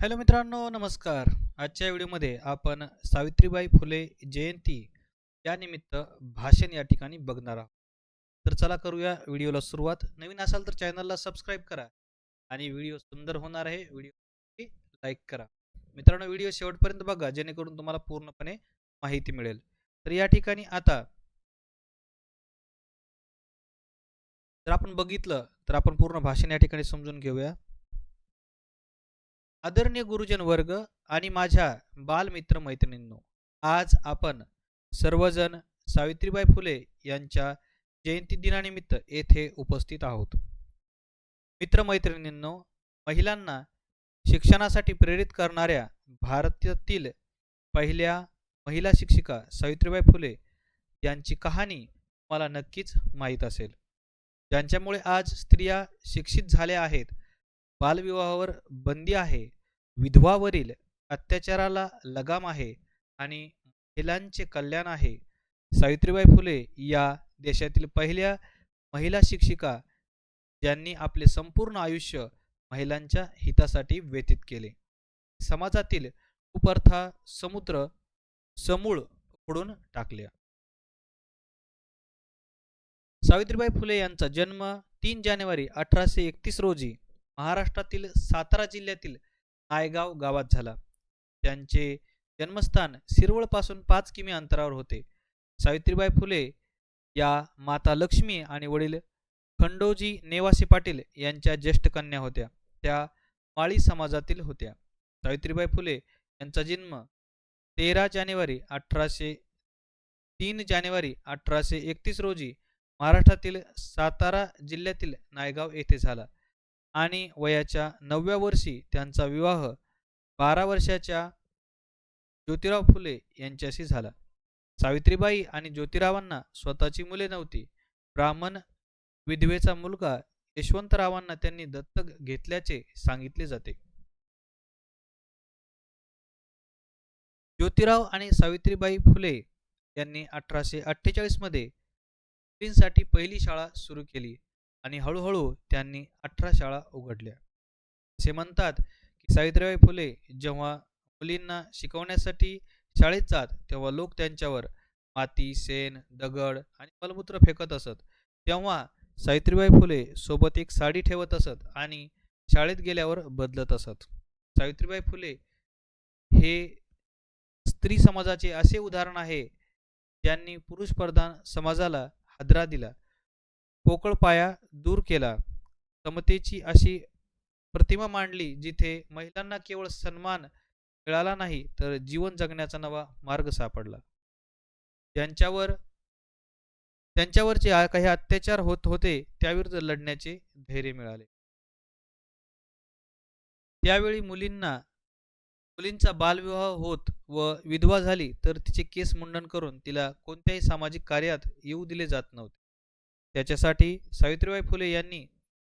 Hello मित्रांनो नमस्कार. आजच्या व्हिडिओमध्ये आपण सावित्रीबाई फुले जयंती यानिमित्त भाषण या ठिकाणी बघणार आहोत. तर चला करूया व्हिडिओला सुरुवात. नवीन असाल तर चॅनलला सबस्क्राईब करा आणि व्हिडिओ सुंदर होणार आहे व्हिडिओ लाईक करा. मित्रांनो व्हिडिओ शेवटपर्यंत बघा जेणेकरून तुम्हाला पूर्णपणे माहिती मिळेल. तर या ठिकाणी आता जर आपण बघितलं तर आपण पूर्ण भाषण या ठिकाणी समजून घेऊया. आदरणीय गुरुजन वर्ग आणि माझ्या बालमित्र मैत्रिणींनो आज आपण सर्वजण सावित्रीबाई फुले यांच्या जयंती दिनानिमित्त येथे उपस्थित आहोत. मित्रमैत्रिणींनो महिलांना शिक्षणासाठी प्रेरित करणाऱ्या भारतातील पहिल्या महिला शिक्षिका सावित्रीबाई फुले यांची कहाणी मला नक्कीच माहीत असेल. ज्यांच्यामुळे आज स्त्रिया शिक्षित झाल्या आहेत बालविवाहावर बंदी आहे. विधवावरील अत्याचाराला लगाम आहे आणि महिलांचे कल्याण आहे. सावित्रीबाई फुले या देशातील पहिल्या महिला शिक्षिका ज्यांनी आपले संपूर्ण आयुष्य महिलांच्या हितासाठी व्यतीत केले. समाजातील कुप्रथा समुद्र समूळ उडून टाकल्या. सावित्रीबाई फुले यांचा जन्म तीन जानेवारी अठराशे एकतीस रोजी महाराष्ट्रातील सातारा जिल्ह्यातील नायगाव गावात झाला. त्यांचे जन्मस्थान सिरवळपासून पाच किमी अंतरावर होते. सावित्रीबाई फुले या माता लक्ष्मी आणि वडील खंडोजी नेवासी पाटील यांच्या ज्येष्ठ कन्या होत्या. त्या माळी समाजातील होत्या. सावित्रीबाई फुले यांचा जन्म तेरा जानेवारी अठराशे तीन जानेवारी अठराशे एकतीस रोजी महाराष्ट्रातील सातारा जिल्ह्यातील नायगाव येथे झाला. आणि वयाच्या नवव्या वर्षी त्यांचा विवाह बारा वर्षाच्या ज्योतिराव फुले यांच्याशी झाला. सावित्रीबाई आणि ज्योतिरावांना स्वतःची मुले नव्हती. ब्राह्मण विधवेचा मुलगा यशवंतरावांना त्यांनी दत्तक घेतल्याचे सांगितले जाते. ज्योतिराव आणि सावित्रीबाई फुले यांनी अठराशे अठ्ठेचाळीसमध्ये मुलींसाठी पहिली शाळा सुरू केली. आणि हळूहळू त्यांनी अठरा शाळा उघडल्या. असे म्हणतात की सावित्रीबाई फुले जेव्हा मुलींना शिकवण्यासाठी शाळेत जात तेव्हा लोक त्यांच्यावर माती शेण दगड आणि मलमूत्र फेकत असत. तेव्हा सावित्रीबाई फुले सोबत एक साडी ठेवत असत आणि शाळेत गेल्यावर बदलत असत. सावित्रीबाई फुले हे स्त्री समाजाचे असे उदाहरण आहे ज्यांनी पुरुष प्रधान समाजाला हादरा दिला. पोकळ पाया दूर केला. समतेची अशी प्रतिमा मांडली जिथे महिलांना केवळ सन्मान मिळाला नाही तर जीवन जगण्याचा नवा मार्ग सापडला. त्यांच्यावर त्यांच्यावरचे काही अत्याचार होत होते त्याविरुद्ध लढण्याचे धैर्य मिळाले. त्यावेळी मुलींना मुलींचा बालविवाह होत व विधवा झाली तर तिचे केस मुंडन करून तिला कोणत्याही सामाजिक कार्यात येऊ दिले जात नव्हते. त्याच्यासाठी सावित्रीबाई फुले यांनी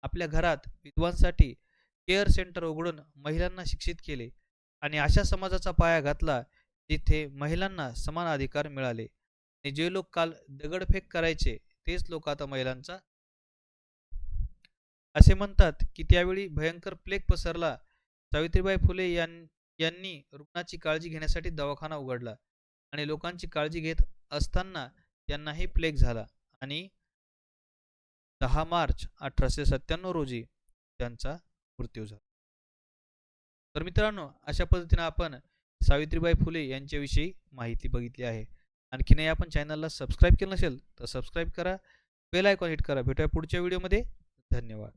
आपल्या घरात विधवांसाठी केअर सेंटर उघडून महिलांना शिक्षित केले आणि अशा समाजाचा पाया घातला जिथे महिलांना समान अधिकार मिळाले. आणि जे लोक काल दगडफेक करायचे तेच लोक आता महिलांचा. असे म्हणतात की त्यावेळी भयंकर प्लेग पसरला. सावित्रीबाई फुले यांनी रुग्णाची काळजी घेण्यासाठी दवाखाना उघडला आणि लोकांची काळजी घेत असताना त्यांनाही प्लेग झाला आणि दहा मार्च अठराशे सत्त्याण्णव रोजी त्यांचा मृत्यू झाला. तर मित्रांनो अशा पद्धतीने आपण सावित्रीबाई फुले यांच्याविषयी माहिती बघितली आहे. आणखीनही आपण चॅनलला सबस्क्राईब केलं नसेल तर सबस्क्राईब करा बेल आयकॉन हिट करा. भेटूया पुढच्या व्हिडिओमध्ये. धन्यवाद.